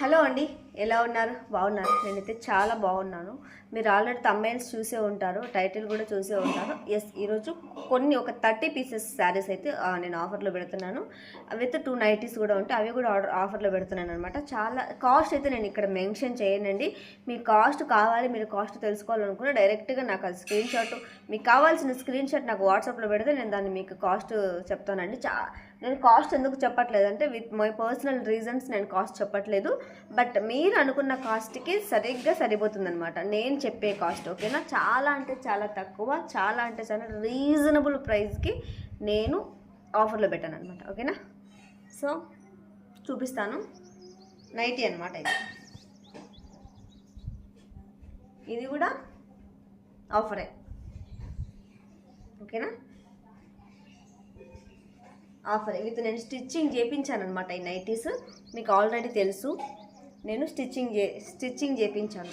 Hello అండి. ఎలా ఉన్నారు? బాగున్నారు. నేనైతే చాలా బాగున్నాను. మీరు ఆల్రెడీ తమ్మైల్స్ చూసే ఉంటారు. టైటిల్ కూడా చూసే ఉంటారు. ఎస్ ఈరోజు కొన్ని ఒక థర్టీ పీసెస్ శారీస్ అయితే నేను ఆఫర్లో పెడుతున్నాను. విత్ టూ నైటీస్ కూడా ఉంటాయి. అవి కూడా ఆర్డర్ ఆఫర్లో పెడుతున్నాను అనమాట చాలా కాస్ట్ అయితే నేను ఇక్కడ మెన్షన్ చేయనండి. మీ కాస్ట్ కావాలి మీరు కాస్ట్ తెలుసుకోవాలనుకున్న డైరెక్ట్గా నాకు అది స్క్రీన్ షాట్ మీకు కావాల్సిన స్క్రీన్ షాట్ నాకు వాట్సాప్లో పెడితే నేను దాన్ని మీకు కాస్ట్ చెప్తానండి. చా నేను కాస్ట్ ఎందుకు చెప్పట్లేదు అంటే విత్ మై పర్సనల్ రీజన్స్ నేను కాస్ట్ చెప్పట్లేదు. బట్ మీరు అనుకున్న కాస్ట్కి సరిగ్గా సరిపోతుంది అనమాట నేను చెప్పే కాస్ట్ ఓకేనా? చాలా అంటే చాలా తక్కువ చాలా అంటే చాలా రీజనబుల్ ప్రైస్కి నేను ఆఫర్లో పెట్టాను అనమాట ఓకేనా? సో చూపిస్తాను. నైటీ అనమాట ఇది. ఇది కూడా ఆఫరే ఓకేనా? ఆఫర్. విత్ నేను స్టిచ్చింగ్ చేయించాను అనమాట ఈ నైటీస్. మీకు ఆల్రెడీ తెలుసు. నేను స్టిచ్చింగ్ చే స్టిచ్చింగ్ చేయించాను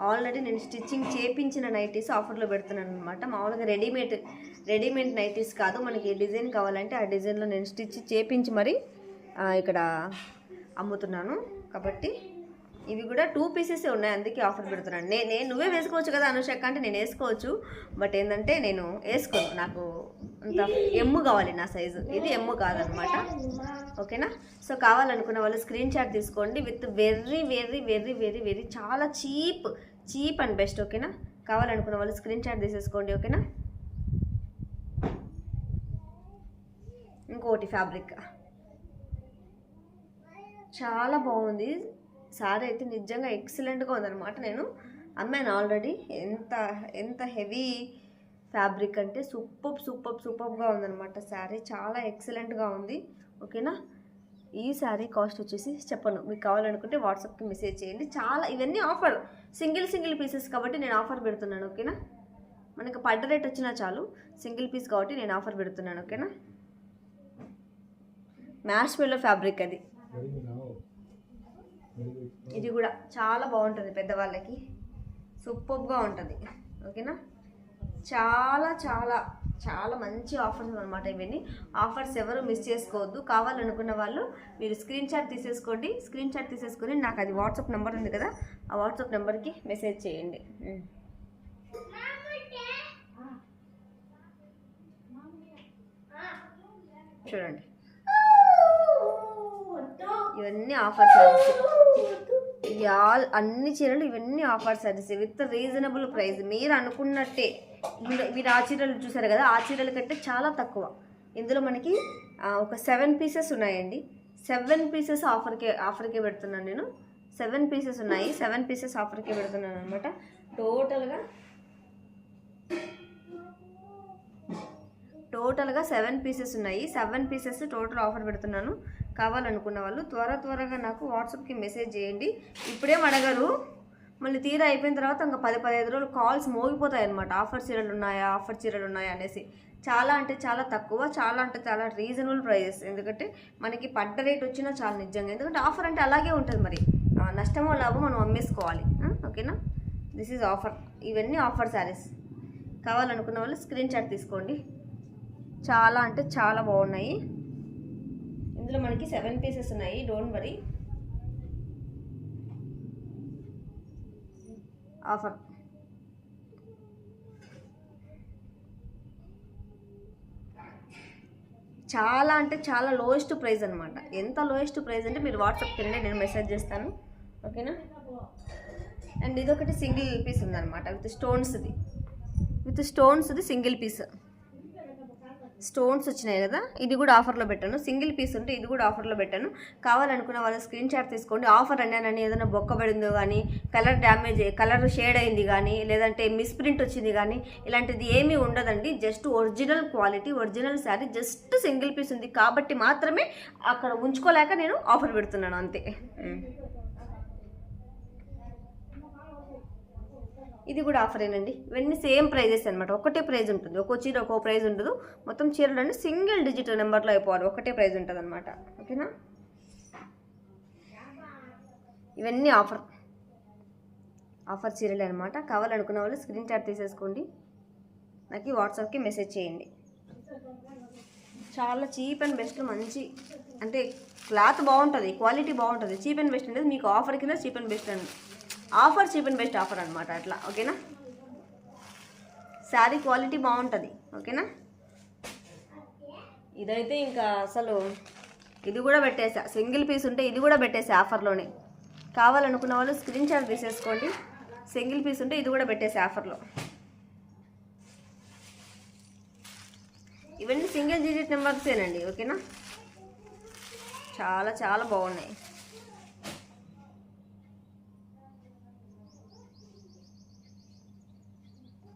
ఆల్రెడీ నేను స్టిచ్చింగ్ చేయించిన నైటీస్ ఆఫర్లో పెడుతున్నాను అనమాట మామూలుగా రెడీమేడ్ రెడీమేడ్ నైటీస్ కాదు. మనకి ఏ డిజైన్ కావాలంటే ఆ డిజైన్లో నేను స్టిచ్ చేయించి మరి ఇక్కడ అమ్ముతున్నాను. కాబట్టి ఇవి కూడా టూ పీసెస్ ఉన్నాయి అందుకే ఆఫర్ పెడుతున్నాను. నేను నేను నువ్వే వేసుకోవచ్చు కదా అనుషక్క అంటే నేను వేసుకోవచ్చు బట్ ఏంటంటే నేను వేసుకోను. నాకు అంత ఎమ్ము కావాలి నా సైజు ఇది ఎమ్ము కాదనమాట. ఓకేనా? సో కావాలనుకున్న వాళ్ళు స్క్రీన్ షాట్ తీసుకోండి. With very very very very very చాలా చీప్ చీప్ అండ్ బెస్ట్ ఓకేనా? కావాలనుకున్న వాళ్ళు స్క్రీన్ షాట్ తీసేసుకోండి ఓకేనా? ఇంకోటి ఫ్యాబ్రిక్ చాలా బాగుంది. సారీ అయితే నిజంగా ఎక్సలెంట్గా ఉందన్నమాట నేను. అమ్మాను ఆల్రెడీ ఎంత ఎంత హెవీ ఫ్యాబ్రిక్ అంటే సూపర్ సూపర్ సూపర్గా ఉందన్నమాట శారీ చాలా ఎక్సలెంట్గా ఉంది. ఓకేనా? ఈ శారీ కాస్ట్ వచ్చేసి చెప్పను. మీకు కావాలనుకుంటే వాట్సాప్కి మెసేజ్ చేయండి. చాలా ఇవన్నీ ఆఫర్. సింగిల్ సింగిల్ పీసెస్ కాబట్టి నేను ఆఫర్ పెడుతున్నాను. ఓకేనా? మనకు పడ్డ రేట్ వచ్చినా చాలు. సింగిల్ పీస్ కాబట్టి నేను ఆఫర్ పెడుతున్నాను. ఓకేనా? మ్యాష్ మెల్లో ఫ్యాబ్రిక్ అది. ఇది కూడా చాలా బాగుంటుంది పెద్దవాళ్ళకి. సూపర్గా ఉంటుంది. ఓకేనా? చాలా చాలా చాలా మంచి ఆఫర్స్ అనమాట ఇవన్నీ. ఆఫర్స్ ఎవరు మిస్ చేసుకోవద్దు. కావాలనుకున్న వాళ్ళు మీరు స్క్రీన్ షాట్ తీసేసుకోండి. స్క్రీన్ షాట్ తీసేసుకొని నాకు అది వాట్సాప్ నెంబర్ ఉంది కదా ఆ వాట్సాప్ నెంబర్కి మెసేజ్ చేయండి. చూడండి. ఇవన్నీ ఆఫర్ సారీస్ ఆల్ అన్ని చీరలు ఇవన్నీ offer saris with reasonable price. మీరు అనుకున్నట్టే. మీరు ఆ చీరలు చూసారు కదా? ఆ చీరల కంటే చాలా తక్కువ. ఇందులో మనకి ఒక సెవెన్ పీసెస్ ఉన్నాయండి. సెవెన్ పీసెస్ ఆఫర్కే ఆఫర్కే పెడుతున్నాను నేను. సెవెన్ పీసెస్ ఉన్నాయి. సెవెన్ పీసెస్ ఆఫర్కే పెడుతున్నాను అనమాట టోటల్గా టోటల్గా సెవెన్ పీసెస్ ఉన్నాయి. సెవెన్ పీసెస్ టోటల్ ఆఫర్ పెడుతున్నాను. కావాలనుకున్న వాళ్ళు త్వర త్వరగా నాకు వాట్సాప్కి మెసేజ్ చేయండి. ఇప్పుడేం అడగరు మళ్ళీ తీరా అయిపోయిన తర్వాత ఇంకా పది పదిహేను రోజులు కాల్స్ మోగిపోతాయి అనమాట ఆఫర్ చీరలు ఉన్నాయా? ఆఫర్ చీరలు ఉన్నాయా? అనేసి. చాలా అంటే చాలా తక్కువ చాలా అంటే చాలా రీజనబుల్ ప్రైజెస్. ఎందుకంటే మనకి పడ్డ రేట్ వచ్చినా చాలా నిజంగా. ఎందుకంటే ఆఫర్ అంటే అలాగే ఉంటుంది మరి. నష్టమో లాభం మనం అమ్మేసుకోవాలి. ఓకేనా? దిస్ ఈజ్ ఆఫర్ ఇవన్నీ ఆఫర్ శారీస్ కావాలనుకున్న వాళ్ళు స్క్రీన్ షాట్ తీసుకోండి. చాలా అంటే చాలా బాగున్నాయి. ఇందులో మనకి సెవెన్ పీసెస్ ఉన్నాయి. డోంట్ వరీ ఆఫర్ చాలా అంటే చాలా లోయెస్ట్ ప్రైస్ అనమాట ఎంత లోయెస్ట్ ప్రైస్ అంటే మీరు వాట్సాప్కి వెళ్ళి నేను మెసేజ్ చేస్తాను. ఓకేనా అండ్ ఇదొకటి సింగిల్ పీస్ ఉందన్నమాట. విత్ స్టోన్స్ది విత్ స్టోన్స్ది సింగిల్ పీస్ స్టోన్స్ వచ్చినాయి కదా ఇది కూడా ఆఫర్లో పెట్టాను. సింగిల్ పీస్ ఉంటే ఇది కూడా ఆఫర్లో పెట్టాను. కావాలనుకున్న వాళ్ళు స్క్రీన్ షాట్ తీసుకోండి. ఆఫర్ అన్నానని ఏదైనా బొక్కబడిందో కానీ కలర్ డ్యామేజ్ కలర్ షేడ్ అయింది కానీ లేదంటే మిస్ప్రింట్ వచ్చింది కానీ ఇలాంటిది ఏమీ ఉండదండి. Just original quality original sari just single piece ఉంది. కాబట్టి మాత్రమే అక్కడ ఉంచుకోలేక నేను ఆఫర్ పెడుతున్నాను అంతే. ఇది కూడా ఆఫరేనండి ఇవన్నీ సేమ్ ప్రైజెస్ అనమాట ఒకటే ప్రైజ్ ఉంటుంది. ఒక్కో చీర ఒక్కో ప్రైజ్ ఉండదు. మొత్తం చీరలు అన్నీ సింగిల్ డిజిట్ నెంబర్లో అయిపోవాలి. ఒకటే ప్రైజ్ ఉంటుంది అనమాట ఓకేనా ఇవన్నీ ఆఫర్ ఆఫర్ చీరలు అనమాట కావాలనుకున్న వాళ్ళు స్క్రీన్ షాట్ తీసేసుకోండి. నాకు వాట్సాప్కి మెసేజ్ చేయండి. చాలా చీప్ అండ్ బెస్ట్ మంచి. అంటే క్లాత్ బాగుంటుంది. క్వాలిటీ బాగుంటుంది. చీప్ అండ్ బెస్ట్ అనేది మీకు ఆఫర్ కింద చీప్ అండ్ బెస్ట్ అండి offer cheap and best offer అనమాట అట్లా ఓకేనా? శారీ క్వాలిటీ బాగుంటుంది ఓకేనా? ఇదైతే ఇంకా అసలు ఇది కూడా పెట్టేసా సింగిల్ పీస్ ఉంటే ఇది కూడా పెట్టేసా ఆఫర్లోనే. కావాలనుకున్న వాళ్ళు స్క్రీన్ షాట్ తీసేసుకోండి సింగిల్ పీస్ ఉంటే ఇది కూడా పెట్టేసా ఆఫర్లో. ఇవన్నీ సింగిల్ డిజిట్ నెంబర్సేనండి ఓకేనా? చాలా చాలా బాగున్నాయి.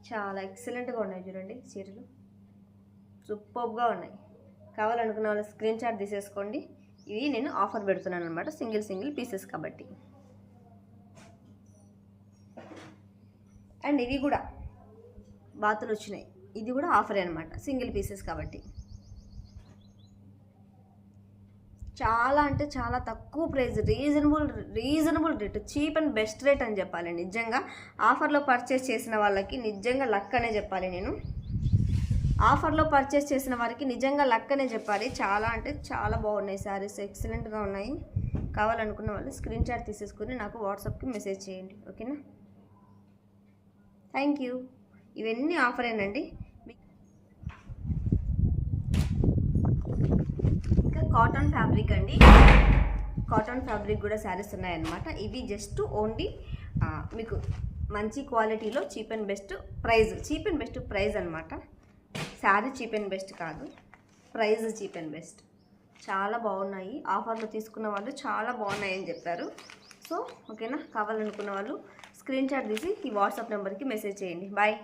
చాలా ఎక్సలెంట్గా ఉన్నాయి చూడండి చీరలు. సూపర్గా ఉన్నాయి. కావాలనుకున్న వాళ్ళు స్క్రీన్ షాట్ తీసేసుకోండి. ఇవి నేను ఆఫర్ పెడుతున్నాను అనమాట సింగిల్ సింగిల్ పీసెస్ కాబట్టి. అండ్ ఇవి కూడా బాతులు వచ్చినాయి. ఇది కూడా ఆఫరే అనమాట సింగిల్ పీసెస్ కాబట్టి. చాలా అంటే చాలా తక్కువ price reasonable reasonable rate cheap and best rate అని చెప్పాలి. నిజంగా ఆఫర్లో పర్చేస్ చేసిన వాళ్ళకి నిజంగా లక్ అనే చెప్పాలి నేను. ఆఫర్లో పర్చేస్ చేసిన వారికి నిజంగా లక్ అనే చెప్పాలి. చాలా అంటే చాలా బాగున్నాయి శారీస్ ఎక్సలెంట్గా ఉన్నాయి. కావాలనుకున్న వాళ్ళు స్క్రీన్ షాట్ తీసేసుకుని నాకు వాట్సాప్కి మెసేజ్ చేయండి. ఓకేనా? Thank you. ఇవన్నీ ఆఫరేనండి ఇంకా కాటన్ ఫ్యాబ్రిక్ అండి. కాటన్ ఫ్యాబ్రిక్ కూడా శారీస్ ఉన్నాయన్నమాట. ఇవి జస్ట్ ఓన్లీ మీకు మంచి క్వాలిటీలో cheap and best price cheap and best price అనమాట శారీ చీప్ అండ్ బెస్ట్ కాదు. ప్రైజ్ చీప్ అండ్ బెస్ట్ చాలా బాగున్నాయి. ఆఫర్లో తీసుకున్న వాళ్ళు చాలా బాగున్నాయి అని చెప్పారు సో ఓకేనా కావాలనుకున్న వాళ్ళు స్క్రీన్ షాట్ తీసి ఈ వాట్సాప్ నెంబర్కి మెసేజ్ చేయండి. బాయ్